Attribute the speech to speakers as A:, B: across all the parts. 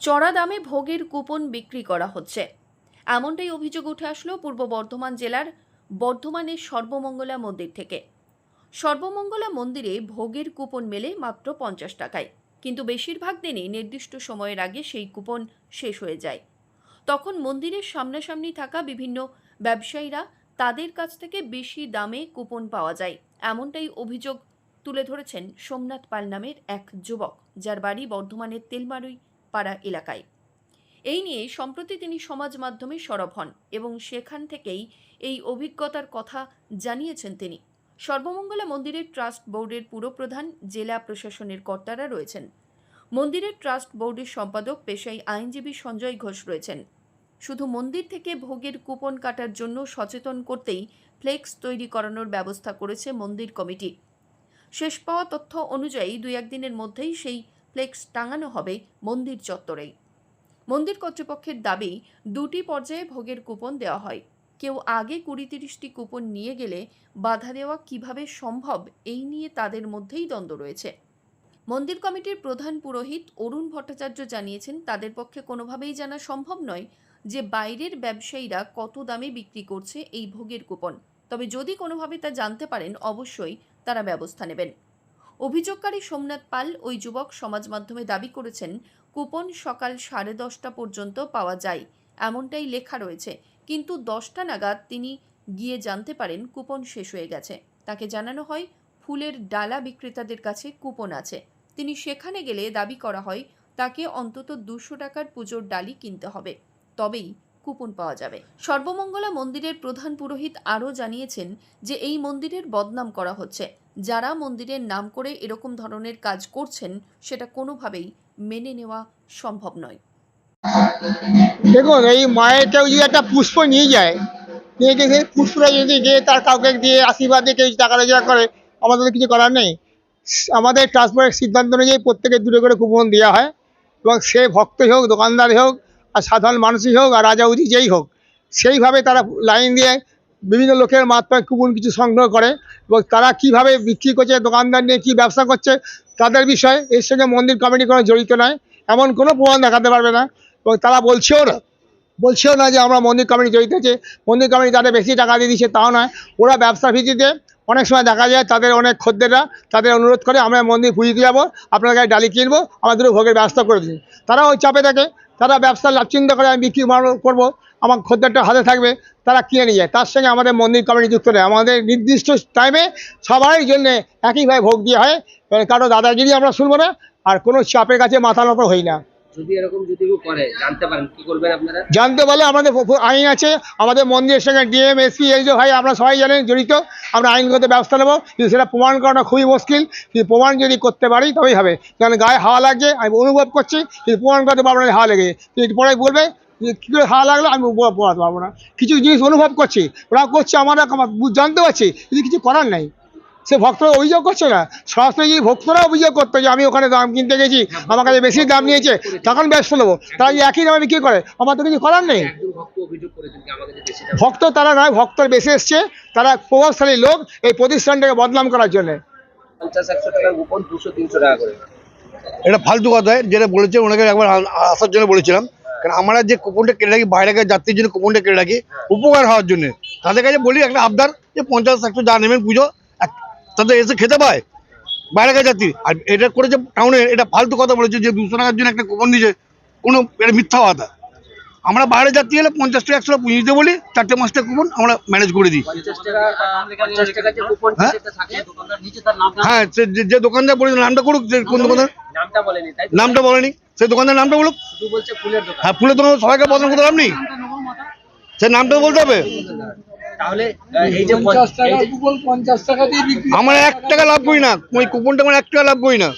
A: চড়া দামে ভোগের কুপন বিক্রি করা হচ্ছে। এমনটাই অভিযোগ উঠে আসলো পূর্ব বর্ধমান জেলার বর্ধমানের সর্বমঙ্গলা মন্দির থেকে। সর্বমঙ্গলা মন্দিরে ভোগের কুপন মেলে মাত্র পঞ্চাশ টাকায়। কিন্তু বেশিরভাগ দিনই নির্দিষ্ট সময়ের আগে সেই কুপন শেষ হয়ে যায়। তখন মন্দিরের সামনাসামনি থাকা বিভিন্ন ব্যবসায়ীরা তাদের কাছ থেকে বেশি দামে কুপন পাওয়া যায়, এমনটাই অভিযোগ তুলে ধরেছেন সোমনাথ পাল নামের এক যুবক, যার বাড়ি বর্ধমানের তেলমারুই পাড়া এলাকায়। এই নিয়ে সম্প্রতি তিনি সমাজ মাধ্যমে সরব হন এবং সেখান থেকেই এই অভিজ্ঞতার কথা জানিয়েছেন তিনি। সর্বমঙ্গলা মন্দিরের ট্রাস্ট বোর্ডের পুরপ্রধান, জেলা প্রশাসনের কর্তারা রয়েছেন। মন্দিরের ট্রাস্ট বোর্ডের সম্পাদক পেশাই আইনজীবী সঞ্জয় ঘোষ রয়েছেন। শুধু মন্দির থেকে ভোগের কুপন কাটার জন্য সচেতন করতেই ফ্লেক্স তৈরি করানোর ব্যবস্থা করেছে মন্দির কমিটি। শেষ পাওয়া তথ্য অনুযায়ী দুই একদিনের মধ্যেই সেই ফ্লেক্স টাঙানো হবে মন্দির চত্বরেই। মন্দির কর্তৃপক্ষের দাবি, দুটি পর্যায়ে ভোগের কুপন দেওয়া হয়। কেউ আগে কুড়ি তিরিশটি কুপন নিয়ে গেলে বাধা দেওয়া কীভাবে সম্ভব এই নিয়ে তাদের মধ্যেই দ্বন্দ্ব রয়েছে। মন্দির কমিটির প্রধান পুরোহিত অরুণ ভট্টাচার্য জানিয়েছেন, তাদের পক্ষে কোনোভাবেই জানা সম্ভব নয় যে বাইরের ব্যবসায়ীরা কত দামে বিক্রি করছে এই ভোগের কুপন। তবে যদি কোনোভাবে তা জানতে পারেন, অবশ্যই তারা ব্যবস্থা নেবেন। অভিযোগকারী সোমনাথ পাল ওই যুবক সমাজ মাধ্যমে দাবি করেছেন, কুপন সকাল সাড়ে দশটা পর্যন্ত পাওয়া যায়। এমনটাই লেখা রয়েছে। কিন্তু দশটা নাগাদ তিনি গিয়ে জানতে পারেন কুপন শেষ হয়ে গেছে। তাকে জানানো হয়, ফুলের ডালা বিক্রেতাদের কাছে কুপন আছে। তিনি সেখানে গেলে দাবি করা হয়, তাকে অন্তত দুশো টাকার পুজোর ডালি কিনতে হবে। তবেই কুপন পাওয়া যাবে। সর্বমঙ্গলা মন্দিরের প্রধান পুরোহিত আরও জানিয়েছেন যে, এই মন্দিরের বদনাম করা হচ্ছে। যারা মন্দিরের নাম করে এরকম ধরনের কাজ করছেন, সেটা কোনোভাবেই মেনে নেওয়া সম্ভব নয়।
B: দেখুন, এই মায়ের কেউ যদি একটা পুষ্প নিয়ে যায়, নিয়ে পুষ্পটা যদি গিয়ে তার কাউকে দিয়ে আশীর্বাদ দিয়ে কেউ টাকা রোজগার করে, আমাদের কিছু করার নেই। আমাদের ট্রান্সপোর্টের সিদ্ধান্ত অনুযায়ী প্রত্যেকে দূরে করে কুপন দেওয়া হয় এবং সে ভক্তই হোক, দোকানদারই হোক, আর সাধারণ মানুষই হোক, আর রাজা উজি যেই হোক, সেইভাবে তারা লাইন দিয়ে বিভিন্ন লোকের মাত্রায় কুপন কিছু সংগ্রহ করে এবং তারা কীভাবে বিক্রি করছে, দোকানদার নিয়ে কী ব্যবসা করছে, তাদের বিষয়ে এর সঙ্গে মন্দির কমিটি কোনো জড়িত নয়, এমন কোনো প্রমাণ দেখাতে পারবে না এবং তারা বলছেও না বলছেও না যে আমরা মন্দির কমিটি জড়িত আছে, মন্দির কমিটি তাদের বেশি টাকা দিয়ে দিচ্ছে তাও নয়, ওরা ব্যবসার ভিত্তিতে অনেক সময় দেখা যায় তাদের অনেক খদ্দেররা তাদের অনুরোধ করে আমরা মন্দির পুজোতে যাব আপনার কাছে ডালি কিনবো, আমাদের ভোগের ব্যবস্থা করে দিন। তারা ওই চাপে থাকে তারা ব্যবসা চিন্তা করে, আমি বিক্রি করব, আমার খদ্দেরটা হাতে থাকবে, তারা কিনে নিয়ে যায়। তার সঙ্গে আমাদের মন্দির কমিটি যুক্ত নেয়। আমাদের নির্দিষ্ট টাইমে সবাই জন্য একইভাবে ভোগ দেওয়া হয়। এবার কারও দাদাগিরি আমরা শুনব না, আর কোনো চাপের কাছে মাথা নত হই না।
C: জানতে
B: পারলে আমাদের আইন আছে, আমাদের মন্দিরের সঙ্গে ডিএম, এসপি, এই যে ভাই, আমরা সবাই জানেন জড়িত। আমরা আইনগত ব্যবস্থা নেব, কিন্তু সেটা প্রমাণ করাটা খুবই মুশকিল। কিন্তু প্রমাণ যদি করতে পারি, তবেই হবে। কারণ গায়ে হাওয়া লাগছে, আমি অনুভব করছি, কিন্তু প্রমাণ করতে পারব না, হাওয়া লেগে পরে বলবে কী করে হাওয়া লাগল, আমি বলাতে পারব না। কিছু জিনিস অনুভব করছি, ওরা করছে, আমার জানতে পারছি, কিন্তু কিছু করার নাই। সে ভক্তরা অভিযোগ করছে না। সরাসরি যদি ভক্তরা অভিযোগ করতো যে আমি ওখানে দাম কিনতে গেছি আমার কাছে বেশি দাম নিয়েছে তখন ব্যস্ত নেব তারা যদি একই দামে বিক্রি করে। আমার তো কিছু করার নেই।
C: ভক্ত যে
B: তারা নয় ভক্তর বেশি এসছে। তারা প্রভাবশালী লোক এই প্রতিষ্ঠানটাকে বদনাম করার জন্য।
D: এটা ফালতু কথা। যেটা বলেছে ওনাকে একবার আসার জন্য বলেছিলাম। কারণ আমরা যে কুপনটা কেটে রাখি বাইরে যাত্রীর জন্য কুপনটা কেটে রাখি উপকার হওয়ার জন্য। তাদের কাছে বলি একটা আবদার যে পঞ্চাশ একশো যা নেবেন পুজো তাদের এসে খেতে পায়। বাইরে কাছে যাত্রী। আর এটা করেছে টাউনে এটা ফালতু কথা বলেছে যে দুশো টাকার জন্য একটা কুপন দিয়েছে। কোনো, এটা মিথ্যা কথা। আমরা বাইরে যাত্রী এলে পঞ্চাশ টাকা একশো পুঁজি দিতে বলি, চারটে পাঁচটা কুপন আমরা ম্যানেজ করে দিই। হ্যাঁ? হ্যাঁ সে যে- দোকানদার বলেছে নামটা করুক, যে কোন দোকানদার?
C: নামটা বলেনি।
D: সেই দোকানদার নামটা বলুক। হ্যাঁ ফুলের দোকান। সবাইকে বদনাম করতে লাভ সে নামটা বলতে হবে?
C: তাহলে এই যে
D: আমরা এক টাকা লাভ করি না। ওই কুপনটা আমরা এক টাকা লাভ করি না।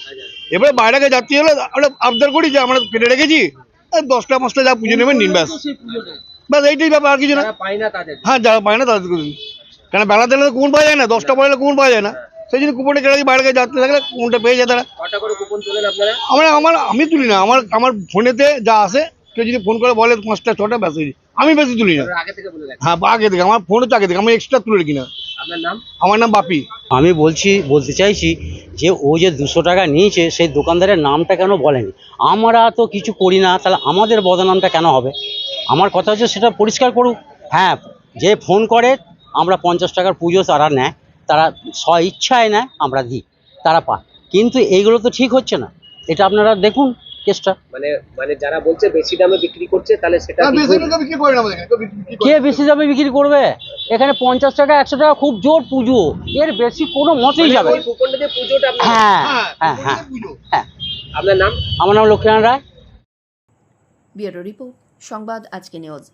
D: এবারে বাইরে যাত্রী হলে আমরা আবদার করি যে আমরা কেটে রেখেছি। আর দশটা পাঁচটা যা পুজো নেবেন নিন ব্যাস। ব্যাস এইটাই ব্যাপার আর কিছু না।
C: যারা না তাদের।
D: হ্যাঁ যারা পায় না তাদের কেন বেলা দিলে তো কুপন পাওয়া যায় না? দশটা পরে কুপন পাওয়া যায় না। সেই জন্য কুপনটা কেটে বাইরে যাত্রী থাকলে কুপনটা পেয়ে যায় তারা আমরা আমার আমি তুলি না। আমার আমার ফোনেতে যা আসে কেউ যদি ফোন করে বলে পাঁচটা ছটা ব্যাস হয়ে। আমি বেশি তুলি না।
C: আপনারা আগে থেকে বলে রাখেন
D: হ্যাঁ আগে থেকে আমার ফোন হচ্ছে আগে থেকে আমি এক্সট্রা তুলে রাখি না।
C: আপনার নাম?
D: আমার নাম বাপি।
E: আমি বলছি বলতে চাইছি যে ও যে দুশো টাকা নিয়েছে সেই দোকানদারের নামটা কেন বলেনি? আমরা তো কিছু করি না তাহলে আমাদের বদনামটা কেন হবে? আমার কথা হচ্ছে সেটা পরিষ্কার করুক। হ্যাঁ যে ফোন করে আমরা পঞ্চাশ টাকার পুজো তারা নেয় তারা স্ব ইচ্ছায় নেয় আমরা দিই তারা পায়। কিন্তু এইগুলো তো ঠিক হচ্ছে না। এটা আপনারা দেখুন। কেসটা?
C: মানে মানে যারা বলছে বেশি দামে বিক্রি করছে তাহলে সেটা কি
E: বেশি দামে বিক্রি করবে? এখানে পঞ্চাশ টাকা একশো টাকা খুব জোর পুজো। এর বেশি কোনো মতেই যাবে
C: ওই কুপনটা দিয়ে পুজোটা আপনার
E: হ্যাঁ
D: হ্যাঁ
E: হ্যাঁ হ্যাঁ হ্যাঁ।
C: আপনার নাম?
E: আমার নাম লক্ষ্মীনারায়ণ রায়।
A: ব্যুরো রিপোর্ট সংবাদ আজকে নিউজ।